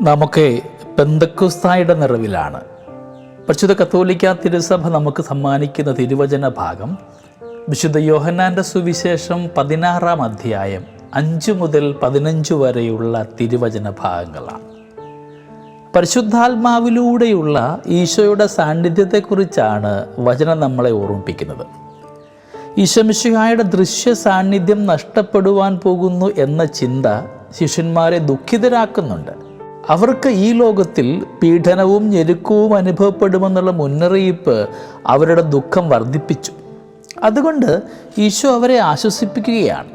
നമുക്ക് പെന്തക്കുസ്തായുടെ നിറവിലാണ്. പരിശുദ്ധ കത്തോലിക്ക തിരുസഭ നമുക്ക് സമ്മാനിക്കുന്ന തിരുവചന ഭാഗം വിശുദ്ധ യോഹന്നാന്റെ സുവിശേഷം പതിനാറാം അധ്യായം അഞ്ച് മുതൽ പതിനഞ്ച് വരെയുള്ള തിരുവചന ഭാഗങ്ങളാണ്. പരിശുദ്ധാത്മാവിലൂടെയുള്ള ഈശോയുടെ സാന്നിധ്യത്തെക്കുറിച്ചാണ് വചനം നമ്മളെ ഓർമ്മിപ്പിക്കുന്നത്. ഈശമിശുഹായുടെ ദൃശ്യ സാന്നിധ്യം നഷ്ടപ്പെടുവാൻ പോകുന്നു എന്ന ചിന്ത ശിഷ്യന്മാരെ ദുഃഖിതരാക്കുന്നുണ്ട്. അവർക്ക് ഈ ലോകത്തിൽ പീഡനവും ഞെരുക്കവും അനുഭവപ്പെടുമെന്നുള്ള മുന്നറിയിപ്പ് അവരുടെ ദുഃഖം വർദ്ധിപ്പിച്ചു. അതുകൊണ്ട് ഈശോ അവരെ ആശ്വസിപ്പിക്കുകയാണ്.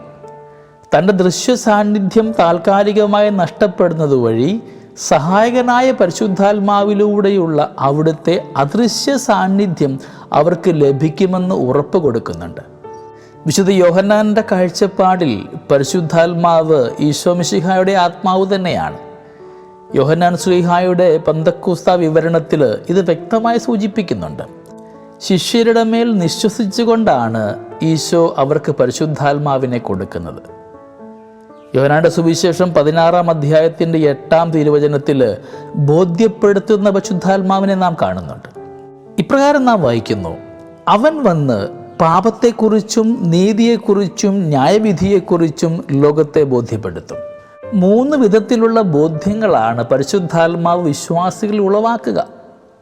തന്റെ ദൃശ്യ സാന്നിധ്യം താൽക്കാലികമായി നഷ്ടപ്പെടുന്നത് വഴി സഹായകനായ പരിശുദ്ധാത്മാവിലൂടെയുള്ള അവിടുത്തെ അദൃശ്യ സാന്നിധ്യം അവർക്ക് ലഭിക്കുമെന്ന് ഉറപ്പ് കൊടുക്കുന്നുണ്ട്. വിശുദ്ധ യോഹന്നാന്റെ കാഴ്ചപ്പാടിൽ പരിശുദ്ധാത്മാവ് ഈശോമിശിഹായുടെ ആത്മാവ് തന്നെയാണ്. യോഹന്നാൻ ശ്രീഹായുടെ പന്തക്കൂസ്ത വിവരണത്തിൽ ഇത് വ്യക്തമായി സൂചിപ്പിക്കുന്നുണ്ട്. ശിഷ്യരുടെ മേൽ നിശ്വസിച്ചുകൊണ്ടാണ് ഈശോ അവർക്ക് പരിശുദ്ധാത്മാവിനെ കൊടുക്കുന്നത്. യോഹനാന്റെ സുവിശേഷം പതിനാറാം അധ്യായത്തിന്റെ എട്ടാം തിരുവചനത്തിൽ ബോധ്യപ്പെടുത്തുന്ന പരിശുദ്ധാത്മാവിനെ നാം കാണുന്നുണ്ട്. ഇപ്രകാരം നാം വായിക്കുന്നു അവൻ വന്ന് പാപത്തെക്കുറിച്ചും നീതിയെക്കുറിച്ചും ന്യായവിധിയെക്കുറിച്ചും ലോകത്തെ ബോധ്യപ്പെടുത്തും. മൂന്ന് വിധത്തിലുള്ള ബോധ്യങ്ങളാണ് പരിശുദ്ധാത്മാവ് വിശ്വാസികൾ ഉളവാക്കുക.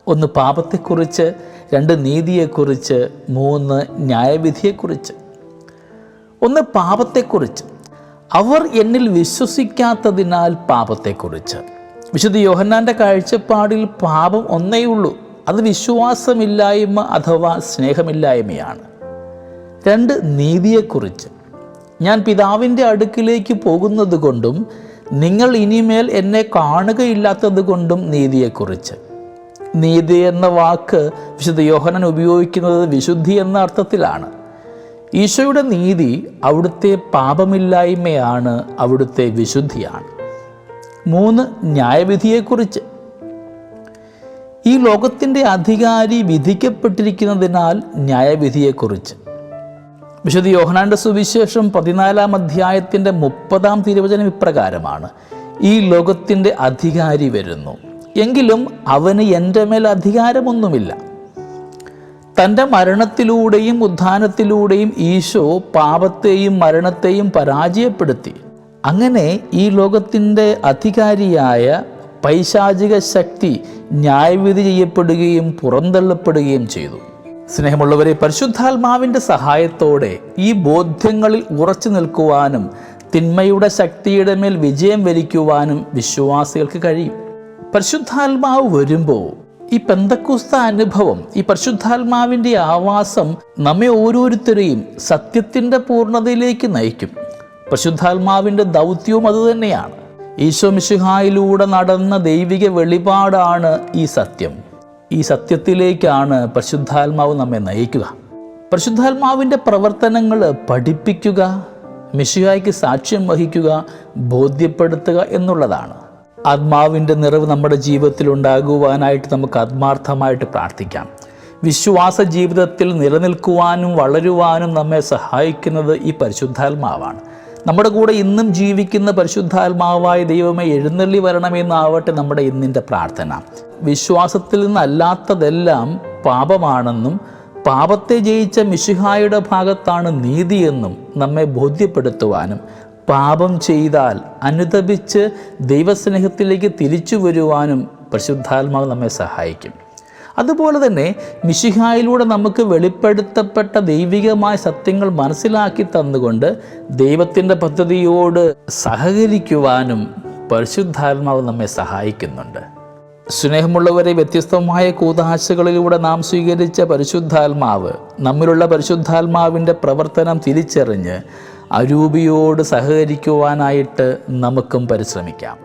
ഒന്ന് പാപത്തെക്കുറിച്ച് രണ്ട് നീതിയെക്കുറിച്ച് മൂന്ന് ന്യായവിധിയെക്കുറിച്ച്. ഒന്ന് പാപത്തെക്കുറിച്ച്. അവർ എന്നിൽ വിശ്വസിക്കാത്തതിനാൽ പാപത്തെക്കുറിച്ച്. വിശുദ്ധ യോഹന്നാന്റെ കാഴ്ചപ്പാടിൽ പാപം ഒന്നേയുള്ളൂ അത് വിശ്വാസമില്ലായ്മ അഥവാ സ്നേഹമില്ലായ്മയാണ്. രണ്ട് നീതിയെക്കുറിച്ച്. ഞാൻ പിതാവിന്റെ അടുക്കിലേക്ക് പോകുന്നത് കൊണ്ടും നിങ്ങൾ ഇനിമേൽ എന്നെ കാണുകയില്ലാത്തത് കൊണ്ടും നീതിയെക്കുറിച്ച്. നീതി എന്ന വാക്ക് വിശുദ്ധ യോഹനൻ ഉപയോഗിക്കുന്നത് വിശുദ്ധി എന്ന അർത്ഥത്തിലാണ്. ഈശോയുടെ നീതി അവിടുത്തെ പാപമില്ലായ്മയാണ് അവിടുത്തെ വിശുദ്ധിയാണ്. മൂന്ന് ന്യായവിധിയെക്കുറിച്ച്. ഈ ലോകത്തിന്റെ അധികാരി വിധിക്കപ്പെട്ടിരിക്കുന്നതിനാൽ ന്യായവിധിയെക്കുറിച്ച്. വിശുദ്ധ യോഹനാന്റെ സുവിശേഷം പതിനാലാം അധ്യായത്തിന്റെ മുപ്പതാം തിരുവചനം ഇപ്രകാരമാണ്. ഈ ലോകത്തിന്റെ അധികാരി വരുന്നു. എങ്കിലും അവന് എന്റെ മേൽ അധികാരമൊന്നുമില്ല. തന്റെ മരണത്തിലൂടെയും ഉദ്ധാനത്തിലൂടെയും ഈശോ പാപത്തെയും മരണത്തെയും പരാജയപ്പെടുത്തി. അങ്ങനെ ഈ ലോകത്തിന്റെ അധികാരിയായ പൈശാചിക ശക്തി ന്യായവിധി ചെയ്യപ്പെടുകയും പുറന്തള്ളപ്പെടുകയും ചെയ്തു. സ്നേഹമുള്ളവരെ പരിശുദ്ധാത്മാവിന്റെ സഹായത്തോടെ ഈ ബോധ്യങ്ങളിൽ ഉറച്ചു നിൽക്കുവാനും തിന്മയുടെ ശക്തിയുടെ മേൽ വിജയം വരിക്കുവാനും വിശ്വാസികൾക്ക് കഴിയും. പരിശുദ്ധാത്മാവ് വരുമ്പോൾ ഈ പെന്തക്കുസ്ത അനുഭവം ഈ പരിശുദ്ധാത്മാവിന്റെ ആവാസം നമ്മെ ഓരോരുത്തരെയും സത്യത്തിന്റെ പൂർണതയിലേക്ക് നയിക്കും. പരിശുദ്ധാത്മാവിന്റെ ദൗത്യവും അതുതന്നെയാണ് ഈശോ മിശിഹായിലൂടെ നടന്ന ദൈവിക വെളിപാടാണ് ഈ സത്യം. ഈ സത്യത്തിലേക്കാണ് പരിശുദ്ധാത്മാവ് നമ്മെ നയിക്കുക. പരിശുദ്ധാത്മാവിന്റെ പ്രവർത്തനങ്ങൾ പഠിപ്പിക്കുക മിശുഹായ്ക്ക് സാക്ഷ്യം വഹിക്കുക ബോധ്യപ്പെടുത്തുക എന്നുള്ളതാണ്. ആത്മാവിന്റെ നിറവ് നമ്മുടെ ജീവിതത്തിൽ ഉണ്ടാകുവാനായിട്ട് നമുക്ക് ആത്മാർത്ഥമായിട്ട് പ്രാർത്ഥിക്കാം. വിശ്വാസ ജീവിതത്തിൽ നിലനിൽക്കുവാനും വളരുവാനും നമ്മെ സഹായിക്കുന്നത് ഈ പരിശുദ്ധാത്മാവാണ്. നമ്മുടെ കൂടെ ഇന്നും ജീവിക്കുന്ന പരിശുദ്ധാത്മാവായ ദൈവമേ എഴുന്നള്ളി വരണമെന്നാവട്ടെ നമ്മുടെ ഇന്നിന്റെ പ്രാർത്ഥന. വിശ്വാസത്തിൽ നിന്നല്ലാത്തതെല്ലാം പാപമാണെന്നും പാപത്തെ ജയിച്ച മിശിഹായുടെ ഭാഗത്താണ് നീതിയെന്നും നമ്മെ ബോധ്യപ്പെടുത്തുവാനും പാപം ചെയ്താൽ അനുദപിച്ച് ദൈവസ്നേഹത്തിലേക്ക് തിരിച്ചു വരുവാനും പരിശുദ്ധാത്മാവ് നമ്മെ സഹായിക്കും. അതുപോലെ തന്നെ മിശിഹായിലൂടെ നമുക്ക് വെളിപ്പെടുത്തപ്പെട്ട ദൈവികമായ സത്യങ്ങൾ മനസ്സിലാക്കി തന്നുകൊണ്ട് ദൈവത്തിന്റെ പദ്ധതിയോട് സഹകരിക്കുവാനും പരിശുദ്ധാത്മാവ് നമ്മെ സഹായിക്കുന്നുണ്ട്. സ്നേഹമുള്ളവരെ വ്യത്യസ്തമായ കൂതാശകളിലൂടെ നാം സ്വീകരിച്ച പരിശുദ്ധാത്മാവ് നമ്മിലുള്ള പരിശുദ്ധാത്മാവിന്റെ പ്രവർത്തനം തിരിച്ചറിഞ്ഞ് അരൂപിയോട് സഹകരിക്കുവാനായിട്ട് നമുക്കും പരിശ്രമിക്കാം.